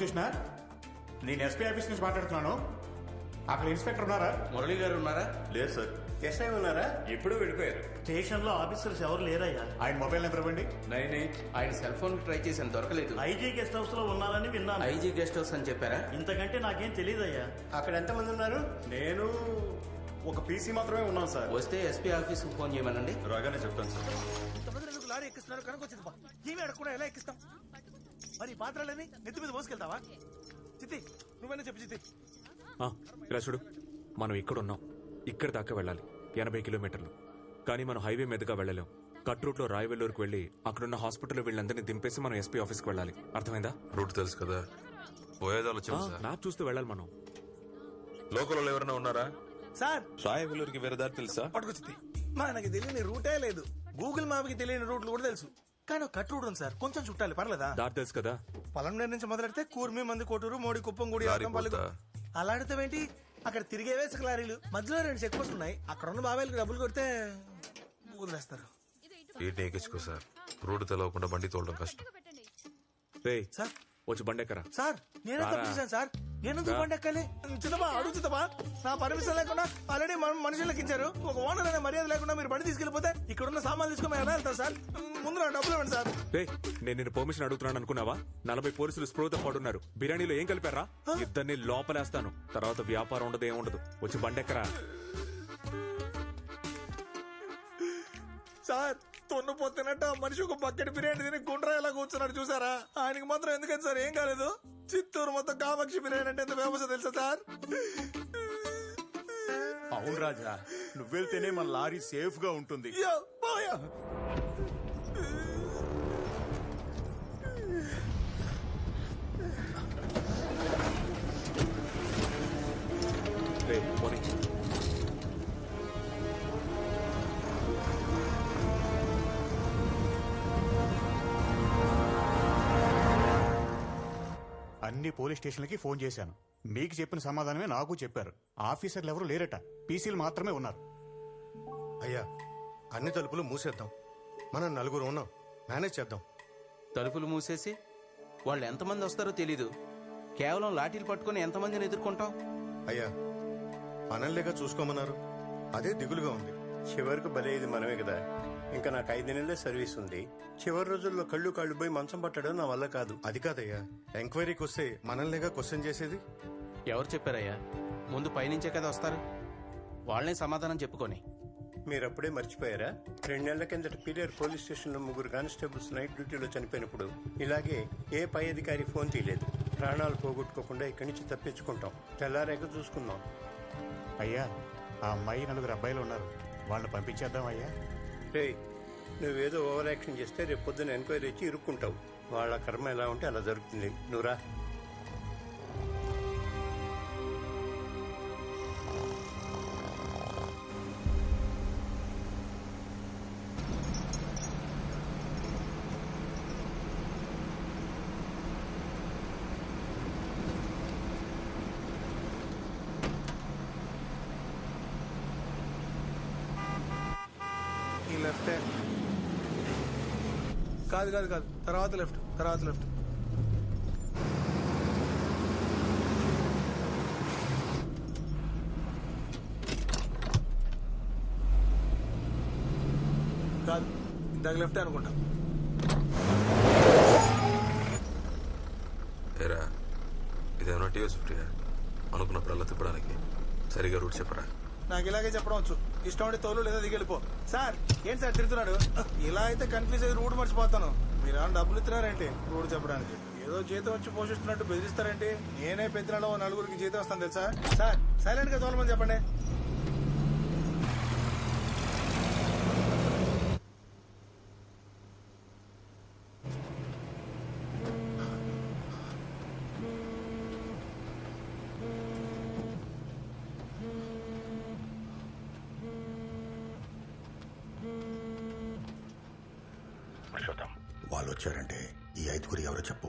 స్టేషనా నేను SP office నుంచి మాట్లాడుతున్నాను. అక్కడ ఇన్స్పెక్టర్ ఉన్నారా? మురళి గారు ఉన్నారా? లేదు సార్. ఎస్ఐ ఉన్నారా? ఎప్పుడు వెళ్ళిపోయారు స్టేషన్లో ఆఫీసర్స్ ఎవరు లేరయ్యా? ఆయన మొబైల్ నెంబర్ ఇవ్వండి. Nine eight. ఆయన సెల్ ఫోన్ ట్రై చేశాను దొరకలేదు. ఐజీ గెస్ట్ హౌస్లో ఉన్నారని విన్నాను. ఐజీ గెస్ట్ హౌస్ అని చెప్పారా? ఇంతకంటే నాకేం తెలియదయ్యా అక్కడ ఎంతమంది ఉన్నారు? నేను ఒక పీసీ మాత్రమే ఉన్నాను సార్. వస్తే ఎస్పీ ఆఫీస్ ఫోన్ చేయమనండి. రాగానే చెప్తాను సార్. ఇంతమంది లారీ ఎక్కిస్తున్నారు? కనుకొచ్చింది బా. ఏమి అడగకుండా ఎలా ఎక్కిస్తాం? మరి ఈ పాత్రలని నెత్తి మీద మోసుకెళ్తావా? చిత్తి నువ్వైనా చెప్పు చిత్తి. ఆ, ఇలా చూడు. మనం ఇక్కడ ఉన్నాం ఇక్కడ దాకా వెళ్ళాలి. ఎనభై కిలోమీటర్లు. కానీ మనం హైవే మీదుగా వెళ్ళలేం. కట్ రూట్లో రాయవెల్లూరుకు వెళ్ళి అక్కడున్న హాస్పిటల్లో వీళ్ళందరినీ దింపేసి మనం ఎస్పీ ఆఫీస్కి వెళ్ళాలి. అర్థమైందా? రూట్ తెలుసు కదా. ఆ, సార్. మ్యాప్ చూస్తూ వెళ్ళాలి మనం. లోకల్ ఎవరైనా ఉన్నారా? సార్. రాయవెల్లూరుకి వేరే దారి తెలుసా? పట్టుకో చిత్తి. మనకి తెలియని రూటే లేదు. గూగుల్ మ్యాప్కి తెలియని రూట్లు కూడా తెలుసు. కానీ ఒక కట్ రూట్ ఉంది సార్. కొంచెం చుట్టాలి పర్లేదా? దారి తెలుసు కదా. పొలంనేరు నుంచి మొదలెడితే కూర్మి మంది కోటూరు మోడి కుప్పం గుడి లారీ అద్దంపల్లి పోతా. అలా అడిగితేవేంటి అక్కడ తిరిగే వేసుక లారీలు. మధ్యలో రెండు చెక్ పోస్ట్ ఉన్నాయి. అక్కడ ఉన్న బాబాయిలకి డబ్బులు కొడితే వదిలేస్తారు. వీటిని ఎక్కించుకో సార్. రూట్ తెలవకుండా బండి తోలడం కష్టం. రే సార్. వచ్చి బండెక్కరా? సార్ నేనే రారా. తప్పు చేశాను సార్. నేను ఎందుకు ఎక్కాలి చిత్తమా అడుగు చిత్తమా నా పర్మిషన్ లేకుండా ఆల్రెడీ మనుషులు ఎక్కించారు ఒక ఓనర్ అనే మర్యాద లేకుండా మీరు బండి తీసుకెళ్ళిపోతే ఇక్కడ ఉన్న సామాన్లు తీసుకొని మేము ఎలా వెళ్తాం సార్? ముందు నా డబ్బులు ఇవ్వండి సార్. రే నేను నిన్ను పర్మిషన్ అడుగుతున్నాను అనుకున్నావా? నలభై పోలీసులు స్ప్రోతో పడున్నారు బిర్యానీలో ఏం కలిపారా? ఇద్దరిని లోపలేస్తాను. తర్వాత వ్యాపారం ఉండదు ఏముండదు వచ్చి బండెక్కరా? సార్ తున్నపోతున్నట్టు ఆ మనిషి ఒక బకెట్ బిర్యానీ తిని గుండ్రా ఎలా కూర్చున్నాడు చూసారా? ఆయనకి మాత్రం ఎందుకని సార్? ఏం కాలేదు? చిత్తూరు మొత్తం కామాక్షి బిర్యానీ అంటే ఎంత ఫేమస్ తెలుసా సార్ అవును రాజా నువ్వు వెళ్తేనే మన లారీ సేఫ్గా ఉంటుంది యో, పోయా. అన్ని పోలీస్ స్టేషన్లకి ఫోన్ చేశాను. మీకు చెప్పిన సమాధానమే నాకు చెప్పారు. ఆఫీసర్లు ఎవరు లేరట. పీసీలు మాత్రమే ఉన్నారు. అయ్యా అన్ని తలుపులు మూసేద్దాం. మనం నలుగురు ఉన్నాం. మేనేజ్ చేద్దాం. తలుపులు మూసేసి వాళ్ళు ఎంతమంది వస్తారో తెలీదు. కేవలం లాఠీలు పట్టుకొని ఎంతమందిని ఎదుర్కొంటాం? అయ్యా మనల్నిగా చూసుకోమన్నారు. అదే దిగులుగా ఉంది. చివరికి బలేది మనమే కదా. ఇంకా నాకు ఐదు నెలలే సర్వీస్ ఉంది. చివరి రోజుల్లో కళ్ళు కాళ్ళు పోయి మంచం పట్టడం నా వల్ల కాదు. అది కాదయ్యా. ఎంక్వైరీకి వస్తే మనల్నిగా క్వశ్చన్ చేసేది? ఎవరు చెప్పారయ్యా? ముందు పైనుంచే కదా వస్తారు. వాళ్ళనే సమాధానం చెప్పుకొని. మీరు అప్పుడే మర్చిపోయారా? రెండు నెలల కిందట పీరియర్ పోలీస్ స్టేషన్లో ముగ్గురు కానిస్టేబుల్స్ నైట్ డ్యూటీలో చనిపోయినప్పుడు ఇలాగే ఏ పై అధికారి ఫోన్ తీయలేదు. ప్రాణాలు పోగొట్టుకోకుండా ఇక్కడి నుంచి తప్పించుకుంటాం. తెల్లారేక చూసుకుందాం. అయ్యా ఆ అమ్మాయి నలుగురు అబ్బాయిలు ఉన్నారు. వాళ్ళని పంపించేద్దాం అయ్యా రే నువ్వేదో ఓవర్ యాక్షన్ చేస్తే రేపు పొద్దున ఎంక్వైరీ ఇచ్చి ఇరుక్కుంటావు. వాళ్ళ కర్మ ఎలా ఉంటే అలా జరుగుతుంది. నువ్వురా కాదు కాదు కాదు. తర్వాత లెఫ్ట్ తర్వాత లెఫ్ట్. కాదు ఇందాక లెఫ్ట్ అనుకుంటా. ఏరా ఇదేమన్నా టీఎస్ ఫ్రీయా అనుకున్నప్పుడల్లా తిప్పడానికి. సరిగా రూట్ చెప్పరా? నాకు ఇలాగే చెప్పడం వచ్చు. ఇష్టం ఉంటే తోలు లేదా దిగెళ్ళిపో సార్ ఏంటి సార్ తిరుగుతున్నాడు ఇలా అయితే కన్ఫ్యూజ్ అయ్యి రూట్ మర్చిపోతాను. మీరు ఏమైనా డబ్బులు ఇస్తున్నారేంటి? రూట్ చెప్పడానికి. ఏదో జీతం వచ్చి పోషిస్తున్నట్టు బెదిరిస్తారంటే? నేనే పెద్దలలో నలుగురికి జీతం వస్తాను తెలుసా? సార్ సైలెంట్గా తోలమని చెప్పండి వాళ్ళు వచ్చారంటే ఈ ఐదుగురు ఎవరో చెప్పు.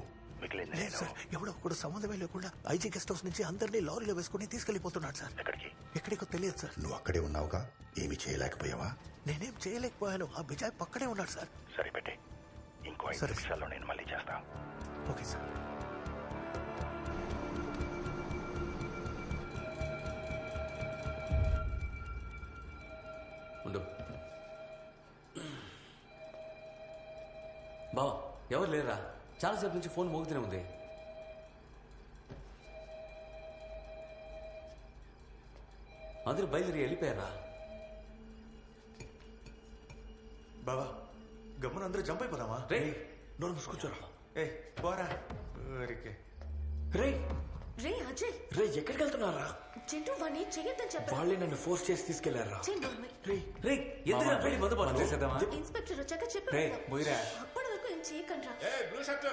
లేదు సార్ ఎవడో ఒకడు సంబంధమే లేకుండా ఐజీ గెస్ట్ హౌస్ నుంచి అందరినీ లారీలో వేసుకుని తీసుకెళ్ళిపోతున్నాడు సార్. ఎక్కడికి? ఎక్కడికో తెలియదు సార్. నువ్వు అక్కడే ఉన్నావుగా? ఏమీ చేయలేకపోయావా? నేనేం చేయలేకపోయాను. ఆ బిజాయ్ పక్కనే ఉన్నాడు సార్. సరిపెట్టే ఇంకో ఐదు నిమిషాల్లో నేను మళ్ళీ చేస్తాను ఓకే సార్. ఎవరు లేరా? చాలాసేపు నుంచి ఫోన్ మోగుతూనే ఉంది. అందరూ బయలుదేరి వెళ్ళిపోయారా? బావా గమ్మున అందరూ జంప్ అయిపోదామా? రే! నోరు మూసుకొచ్చారా. ఏ పోరా. ఊరికే. రే! రే అజయ్! రే ఎక్కడికి వెళ్తున్నారా చింటూ వాడిని చెయ్యొద్దని చెప్పారు. వాళ్ళే నన్ను ఫోర్స్ చేసి తీసుకెళ్ళారా. రే! రే! ఎందుకు వెళ్ళి మందు పడతావు? ఇన్స్పెక్టర్ వచ్చాక రే, చెప్పారు పోయిరా. ఏం చేయకండ్రా బ్లూ షర్ట్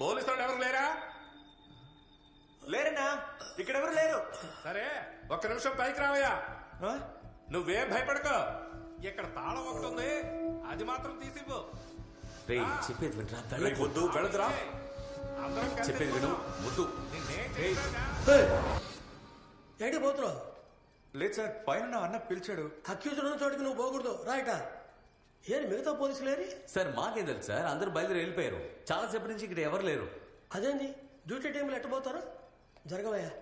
పోలీసు వాళ్ళు ఎవరు లేరా? లేరన్నా? ఇక్కడ ఎవరు లేరు? సరే ఒక్క నిమిషం పైకి రావయ్యా. నువ్వేం భయపడకో. ఇక్కడ తాళం ఒకటి ఉంది. అది మాత్రం తీసిపో రే చెప్పేది వినరా? వద్దు, వెళదురా. చెప్పేది విను. వద్దు. ఏంటి పోతున్నావు? లేదు సార్ పైన నా అన్న పిలిచాడు. అక్యూజ్ ఉన్న చోటికి నువ్వు పోకూడదు. రాయట ఏరి మిగతా పోలీసులు ఏరి? సార్ మాకేం తెలుసు సార్ అందరూ బయలుదేరి వెళ్ళిపోయారు. చాలా సేపటి నుంచి ఇక్కడ ఎవరు లేరు. అదేంది? డ్యూటీ టైంలో ఎట్టబోతారు జరగవయ్యా.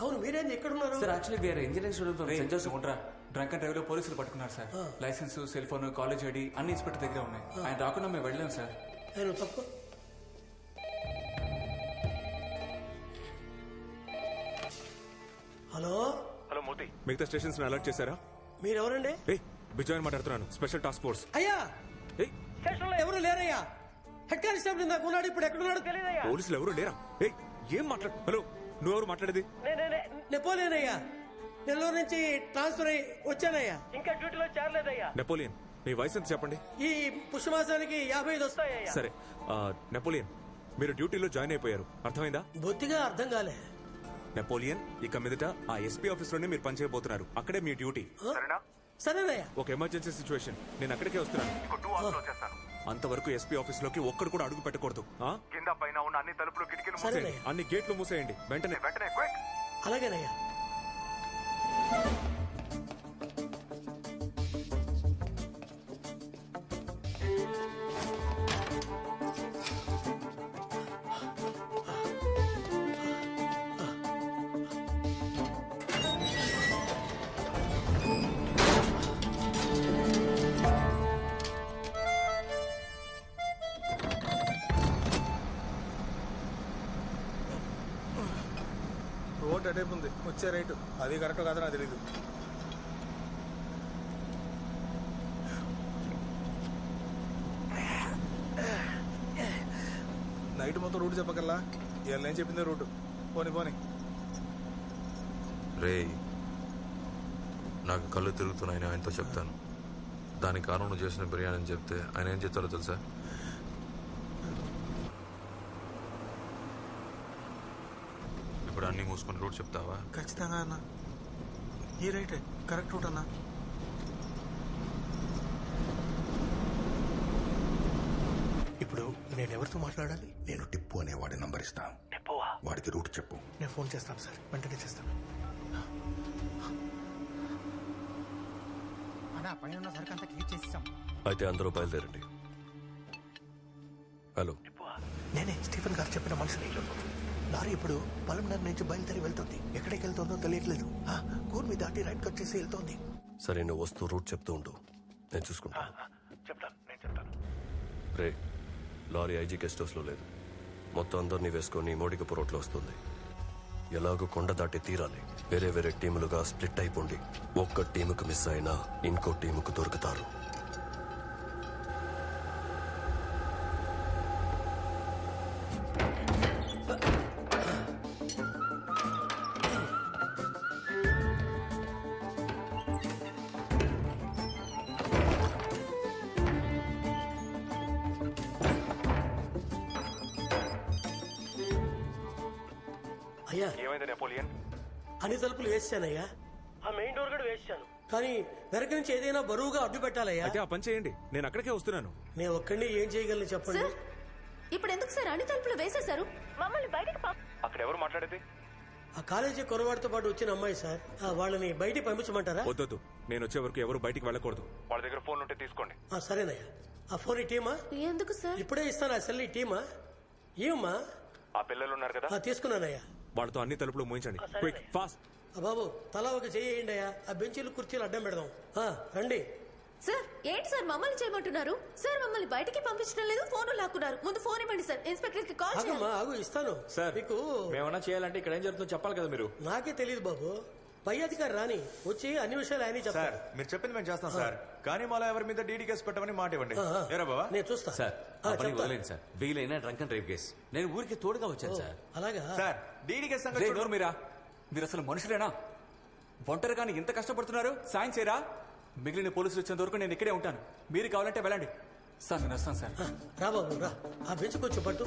అవును మీరేంది? ఎక్కడున్నారు? సార్ యాక్చువల్లీ వేరే engineering student from Saint Joseph ఉంటారా డ్రంక్ అండ్ డ్రైవ్లో పోలీసులు పట్టుకున్నారు sir. Licence cell phone college ID అన్ని ఇన్స్పెక్టర్ దగ్గర ఉన్నాయి. ఆయన రాకుండా మేము వెళ్ళాం సార్. నువ్వు తప్పు హలో? మిగతా స్టేషన్స్ అలర్ట్ చేశారా? మీరెవరండి? ఏ బిజాయ్ మాట్లాడుతున్నాను. Special task force. అయ్యా! ఎవరు లేరయ్యా! హెడ్ కానిస్టేబుల్ ఇందాక ఉన్నాడు ఇప్పుడు ఎక్కడున్నాడు తెలియదయ్యా పోలీసులు ఎవరు లేరా? ఏయ్ ఏం మాట్లాడు? హలో నువ్వెవరు మాట్లాడేది? నెపోలియన్ అయ్యా నెల్లూరు నుంచి ట్రాన్స్ఫర్ అయ్యి వచ్చానయ్యా. ఇంకా డ్యూటీలో చేరలేదయ్యా. నెపోలియన్ మీ వయసు ఎంత చెప్పండి? ఈ పుష్యమాసానికి యాభై ఐదు వస్తాయ్యా సరే ఆ, నెపోలియన్ మీరు డ్యూటీలో జాయిన్ అయిపోయారు. అర్థమైందా? బొత్తిగా అర్థం కాలే. నెపోలియన్ ఇక మీదట ఆ ఎస్పీ ఆఫీస్లోనే మీరు పనిచేయబోతున్నారు. అక్కడే మీ డ్యూటీ. సరేనయ్యా ఒక ఎమర్జెన్సీ సిచ్యువేషన్. నేను అక్కడికే వస్తున్నాను. అంతవరకు ఎస్పీ ఆఫీస్లోకి ఒక్కడు కూడా అడుగు పెట్టకూడదు. ఆ? కింద పైన ఉన్న అన్ని తలుపులు కిటికీలు మూసేయండి. అన్ని గేట్లు మూసేయండి. వెంటనే. వెంటనే క్విక్ అలాగేనయ్యా రోడ్ అటైపు ఉంది. వచ్చే రేటు. అది కరెక్ట్ కాదు నాకు తెలీదు. నైట్ మొత్తం రూట్ చెప్పగలరా ఇవాళ నేను చెప్పిందే రూట్. పోని పోని. రే నాకు కళ్ళు తిరుగుతున్నాయని ఆయనతో చెప్తాను. దానికి కారణం చేసిన బిర్యానీ అని చెప్తే ఆయన ఏం చెప్తారో తెలుసా? ఇప్పుడు అన్ని మూసుకొని రూట్ చెప్తావా? ఖచ్చితంగా అన్న. ఈ రైటే? కరెక్ట్ రూట్ అన్నా. ఇప్పుడు నేను ఎవరితో మాట్లాడాలి? నేను టిప్పు అనే వాడి నంబర్ ఇస్తాను వాడికి రూట్ చెప్పు. నేను ఫోన్ చేస్తాను సార్. వెంటనే చేస్తాను. అన్నా పైన సరుకు అంతా క్లియర్ చేసేసాం. అయితే అందరూ బయలుదేరండి. హలో. నేనే స్టీఫెన్ గారు చెప్పిన మనిషిని లారీ ఇప్పుడు పలమనర్ నుంచి బయలుదేరి వెళ్తుంది. ఎక్కడికి వెళ్తుందో తెలియట్లేదు. కూర్మి దాటి రైట్ కట్ చేసి వెళ్తోంది. సరే నువ్వు వస్తూ రూట్ చెప్తూ ఉండు. నేను చూసుకుంటాను చెప్తాను నేను చెప్తాను. రే లారీ ఐజీ గెస్ట్ హౌస్లో లేదు. మొత్తం అందరినీ వేసుకొని మోడికపు రోడ్లో వస్తుంది. ఎలాగో కొండ దాటి తీరాలి. వేరే వేరే టీములుగా స్ప్లిట్ అయిపోండి. ఒక్క టీముకు మిస్ అయినా ఇంకో టీముకు దొరుకుతారు. అయ్యా. ఏమైంది నెపోలియన్? అన్ని తలుపులు వేసానయ్యా. ఆ మెయిన్ డోర్ కూడా వేసాను. కానీ వెనక నుంచి ఏదైనా బరువుగా అడ్డు పెట్టాలయ్యా. అయితే ఆ పని చేయండి. నేను అక్కడికే వస్తున్నాను. నేను ఒక్కడిని ఏం చేయగలను చెప్పండి? సార్ ఇప్పుడు ఎందుకు సార్ అన్ని తలుపులు వేసేశారు? మమ్మల్ని బయటికి పంప అక్కడ ఎవరు మాట్లాడేది? ఆ కాలేజీ కొరవాడితో పాటు వచ్చిన అమ్మాయి సార్. ఆ, వాళ్ళని బయటికి పంపించమంటారా? వద్దొద్దు నేను వచ్చే వరకు ఎవరు బయటికి వెళ్ళకూడదు. వాళ్ళ దగ్గర ఫోన్ ఉంటే తీసుకోండి. ఆ, సరేనయ్యా. ఆ ఫోన్ ఈ టీమా? ఎందుకు సార్? ఇప్పుడే ఇస్తాను ఆ సెల్ ఈ టీమా? ఏమమ్మా ఆ పిల్లలు ఉన్నారు కదా? ఆ, తీసుకున్నానయ్యా. వాళ్ళతో అన్ని తలుపులు మూయించండి. క్విక్ ఫాస్ట్ బాబు తలా ఒక చేయండి అయ్యా. ఆ బెంచీలు కుర్చీలు అడ్డం పెడదాం. ఆ, రండి. సార్ ఏంటి సార్ మమ్మల్ని చేయమంటున్నారు? సార్ మమ్మల్ని బయటికి పంపించడం లేదు ఫోన్ లాక్కున్నారు. ముందు ఫోన్ ఇవ్వండి సార్ ఇన్స్పెక్టర్కి కాల్ ఆగమ్మా ఆగు ఇస్తాను. సార్ మీకు మేమన్నా చేయాలంటే ఇక్కడ ఏం జరుగుతుందో చెప్పాలి కదా మీరు. నాకే తెలియదు బాబు. పై అధికారి రాని వచ్చి అన్ని విషయాలు ఆయన సార్ చెప్తారు మీరు చెప్పింది మేము చేస్తాం సార్. కానీ మళ్ళీ ఎవరి మీద డీడీ కేసు పెట్టమని మాట ఇవ్వండి. ఆ, ఆ. ఏరా బాబా నేను చూస్తా. సార్ ఆ, ఆ పని చెప్తా. వదిలేండి సార్. వీలైనా డ్రంక్ అండ్ డ్రైవ్ కేసు. నేను ఊరికి తోడుగా వచ్చాను సార్. అలాగా? సార్ డీడీ కేసు సంగతి రే చూడు. నోరు మీరా? మీరు అసలు మనుషులేనా? ఒంటరిగాని ఇంత కష్టపడుతున్నారు? సాయం చేయరా? మిగిలిన పోలీసులు వచ్చేంత వరకు నేను ఇక్కడే ఉంటాను. మీరు కావాలంటే వెళ్ళండి. సార్ నేను వస్తాను సార్. రా బాబు రా. ఆ బెంచ్కి వచ్చి పట్టు.